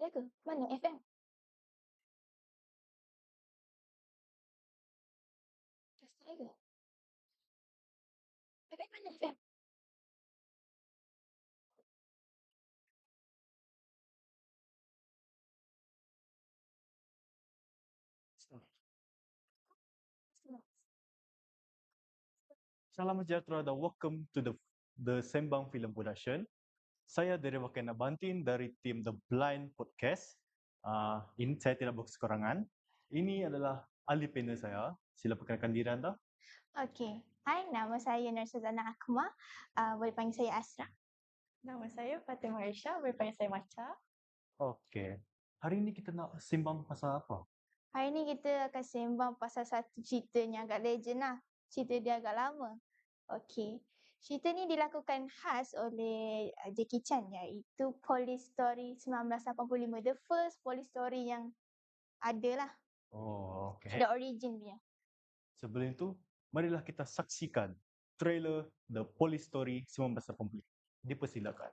Ada ke? Mana FM? Dah start ke? FM mana FM? Salam sejahtera dan welcome to the the Sembang Film Production. Saya dari Wakan Nabantin dari tim The Blind Podcast. Uh, ini saya tidak berkekurangan. Ini adalah ahli panel saya. Sila perkenalkan diri anda. Okey. Hai, nama saya Nursazana Akmal. Uh, boleh panggil saya Asra. Nama saya Fatimah Aisyah, boleh panggil saya Maca. Okey. Hari ini kita nak sembang pasal apa? Hari ni kita akan sembang pasal satu cerita yang agak legend lah. Cerita dia agak lama. Okey. Cerita ni dilakukan khas oleh uh, Jackie Chan iaitu Police Story 1985. The first police story yang ada lah. Oh, okey. The origin dia. Sebelum itu, marilah kita saksikan trailer The Police Story 1985. Dipersilakan.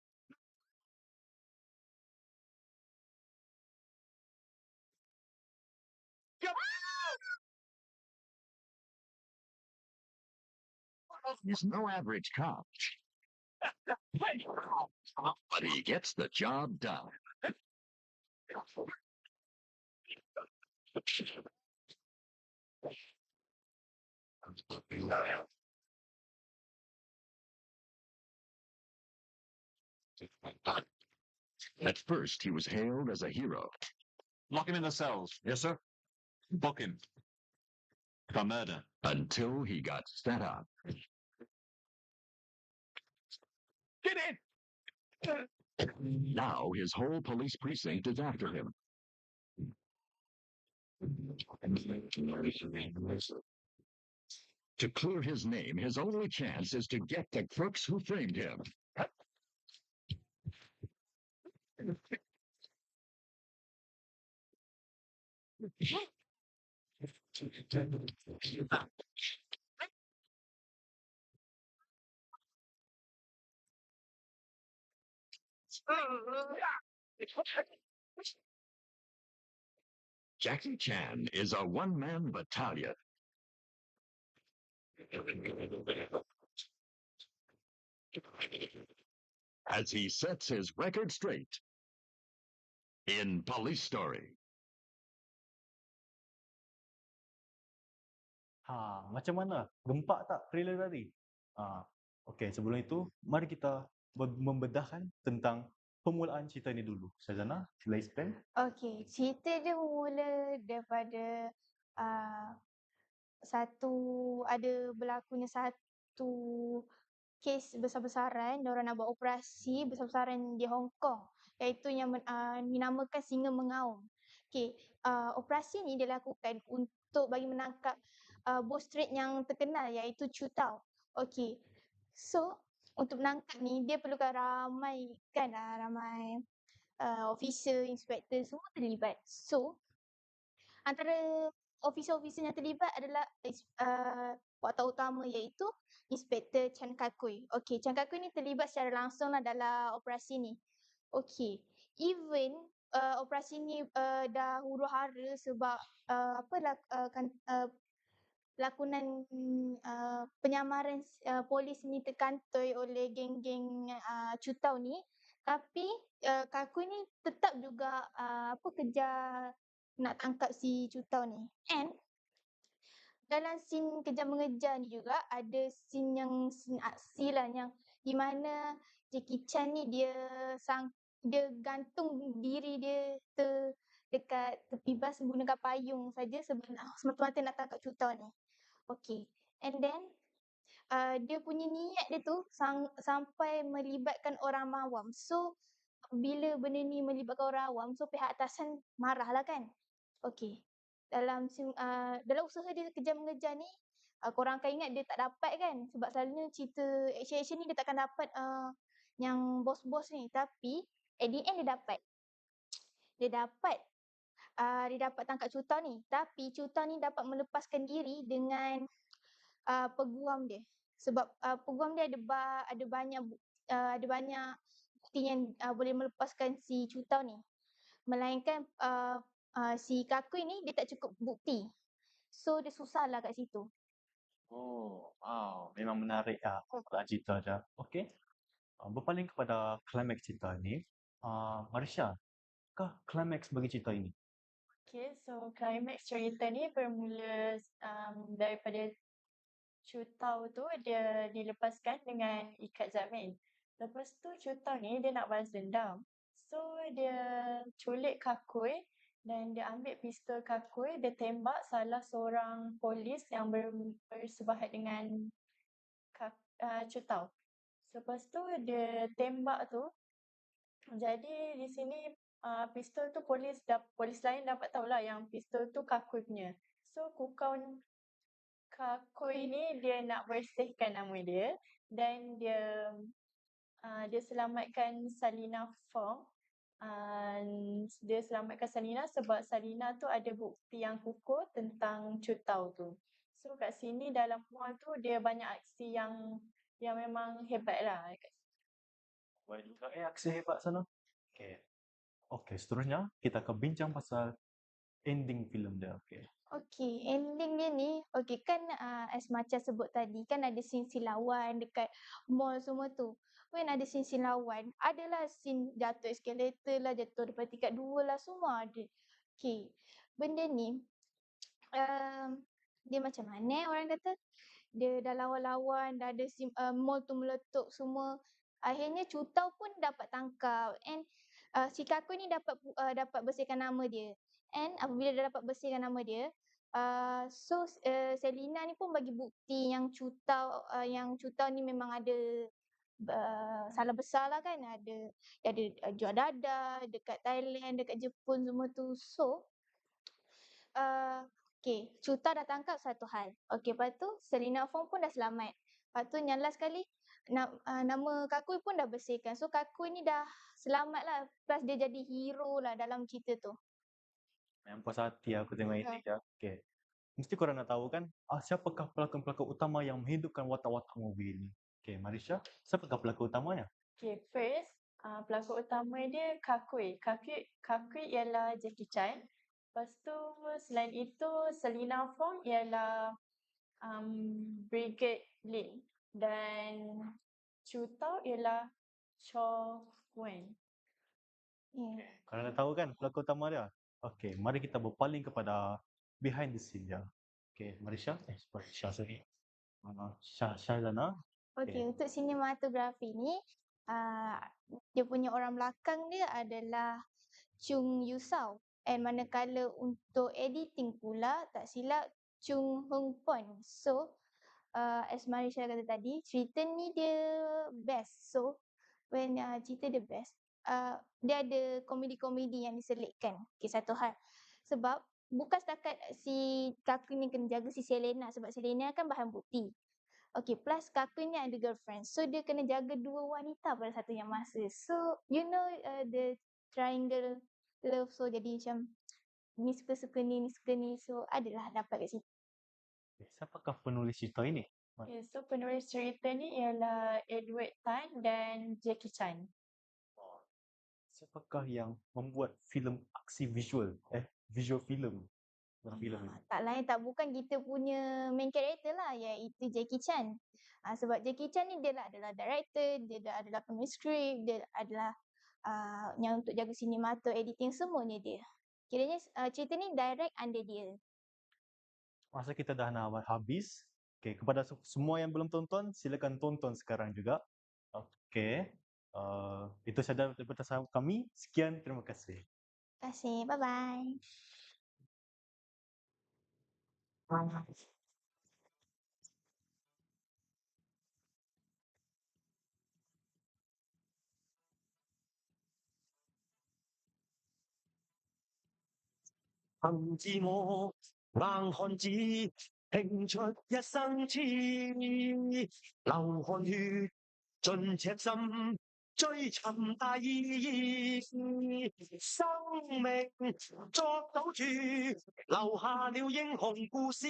He's no average cop. But he gets the job done. At first, he was hailed as a hero. Lock him in the cells. Yes, sir. Book him. For murder. Until he got set up. Get in! Now his whole police precinct is after him. To clear his name, his only chance is to get the crooks who framed him. Jackie Chan is a one man battalion. As he sets his record straight in Police Story. Ha, macam mana? Gempak tak trailer tadi? Ha, okey, sebelum itu, mari kita membedahkan tentang permulaan cerita ni dulu. Syazana, sila explain. Okey, cerita dia bermula daripada uh, satu ada berlakunya satu kes besar-besaran, diorang nak buat operasi besar-besaran di Hong Kong iaitu yang uh, dinamakan singa mengaum. Okey, uh, operasi ni dilakukan untuk bagi menangkap uh, bos trade yang terkenal iaitu Chu Tao. Okey. So, untuk menangkap ni dia perlukan ramai kan uh, ramai uh, officer, inspektor semua terlibat. So, antara officer-officer yang terlibat adalah uh, watak utama iaitu Inspektor Chan Kakui. Okey, Chan Kakui ni terlibat secara langsung lah dalam operasi ni. Okey, even uh, operasi ni uh, dah huru-hara sebab uh, apa lah uh, kan, uh, lakonan uh, penyamaran uh, polis ni terkantoi oleh geng-geng uh, cutau ni tapi uh, Kakui ni tetap juga uh, apa kejar nak tangkap si cutau ni. And dalam scene kejar mengejar ni juga ada scene yang scene aksi lah yang di mana Jackie Chan ni dia sang dia gantung diri dia ter dekat tepi bas menggunakan payung saja sebab semata-mata nak tangkap Cutau ni. Okey. And then uh, dia punya niat dia tu sang, sampai melibatkan orang awam. So bila benda ni melibatkan orang awam, so pihak atasan marah lah kan. Okey. Dalam sim- uh, dalam usaha dia kejar mengejar ni, uh, korang akan ingat dia tak dapat kan. Sebab selalunya cerita action-action ni dia takkan dapat uh, yang bos-bos ni. Tapi at the end dia dapat. Dia dapat uh, dia dapat tangkap Cutau ni. Tapi Cutau ni dapat melepaskan diri dengan uh, peguam dia. Sebab uh, peguam dia ada ba- ada banyak uh, ada banyak bukti yang uh, boleh melepaskan si Cutau ni. Melainkan uh, uh, si Kakui ni dia tak cukup bukti. So dia susah lah kat situ. Oh, wow. Memang menarik ah uh, cerita dia. Okey. Uh, berpaling kepada klimaks cerita ni, uh, Marisha, kah klimaks bagi cerita ini? Okay, so climax cerita ni bermula um, daripada Cutau tu dia dilepaskan dengan ikat zamin. Lepas tu Cutau ni dia nak balas dendam. So dia culik Kakui dan dia ambil pistol Kakui, dia tembak salah seorang polis yang ber, bersebahat dengan Kak, uh, Cutau. Lepas tu dia tembak tu, jadi di sini uh, pistol tu polis dap, polis lain dapat tahulah yang pistol tu Kakui punya. So Kukau ni- Kakui ni dia nak bersihkan nama dia dan dia uh, dia selamatkan Salina Fong. Uh, dia selamatkan Salina sebab Salina tu ada bukti yang kukuh tentang Cutau tu. So kat sini dalam mall tu dia banyak aksi yang yang memang hebat lah. Juga eh aksi hebat sana. Okey. Okey, seterusnya kita akan bincang pasal ending filem dia. Okey. Okey, ending dia ni, okey kan uh, as macam sebut tadi kan ada scene silawan dekat mall semua tu. When ada scene silawan, adalah scene jatuh eskalator lah, jatuh daripada tingkat dua lah, semua ada. Okey, benda ni um, dia macam mana orang kata? Dia dah lawan-lawan, dah ada sim, uh, mall tu meletup semua. Akhirnya Cutau pun dapat tangkap and uh, si Kakui ni dapat uh, dapat bersihkan nama dia. And apabila dia dapat bersihkan nama dia, uh, so uh, Selina ni pun bagi bukti yang Cutau uh, yang Cutau ni memang ada uh, salah besar lah kan. Ada ada uh, jual dada dekat Thailand, dekat Jepun semua tu. So uh, okay, Cutau dah tangkap satu hal. Okay, lepas tu Selina Fong pun dah selamat. Lepas tu last sekali na, uh, nama Kakui pun dah bersihkan. So Kakui ni dah selamat lah. Plus dia jadi hero lah dalam cerita tu. Memang puas hati aku tengok ini Okay. ya. Okey. Mesti korang nak tahu kan, ah, siapakah pelakon-pelakon utama yang menghidupkan watak-watak movie ini? Okey, Marisha, siapakah pelakon utamanya? Okay, first uh, pelakon utama dia Kakui. Kakui, Kakui ialah Jackie Chan. Lepas tu selain itu Selina Fong ialah um, Brigade Lin. Dan Cutau ialah Cho Wen. Yeah. Korang nak tahu kan pelakon utama dia? Okey, mari kita berpaling kepada behind the scene dia. Okey, Marisha, eh, Marisha sorry. Uh, Syah, Syahdana. Okay, untuk sinematografi ni, uh, dia punya orang belakang dia adalah Chung Yusao. And manakala untuk editing pula, tak silap Chung Hong Pon. So, uh, as Marisha kata tadi, cerita ni dia best. So, when uh, cerita dia best, uh, dia ada komedi-komedi yang diselitkan. Okay, satu hal. Sebab bukan setakat si Kaku ni kena jaga si Selena sebab Selena kan bahan bukti. Okay, plus Kaku ni ada girlfriend. So, dia kena jaga dua wanita pada satu yang masa. So, you know uh, the triangle love. So, jadi macam ni suka-suka ni, ni suka ni. So, adalah dapat kat situ. Okay, siapakah penulis cerita ini? Okay, so penulis cerita ni ialah Edward Tan dan Jackie Chan. Siapakah yang membuat filem aksi visual? Eh, visual film. Dalam filem ini. Ah, tak lain tak bukan kita punya main character lah iaitu Jackie Chan. Ah, sebab Jackie Chan ni dia lah adalah director, dia dah adalah penulis skrip, dia adalah uh, yang untuk jaga sinemato, editing semuanya dia. Kiranya uh, cerita ni direct under dia masa kita dah nak habis. Okay, kepada semua yang belum tonton, silakan tonton sekarang juga. Okay. Uh, itu sahaja daripada kami. Sekian, terima kasih. Terima kasih. Bye-bye. 感じも硬汉子，拼出一生痴，流汗血尽赤心，追寻大意义。生命作赌注，留下了英雄故事。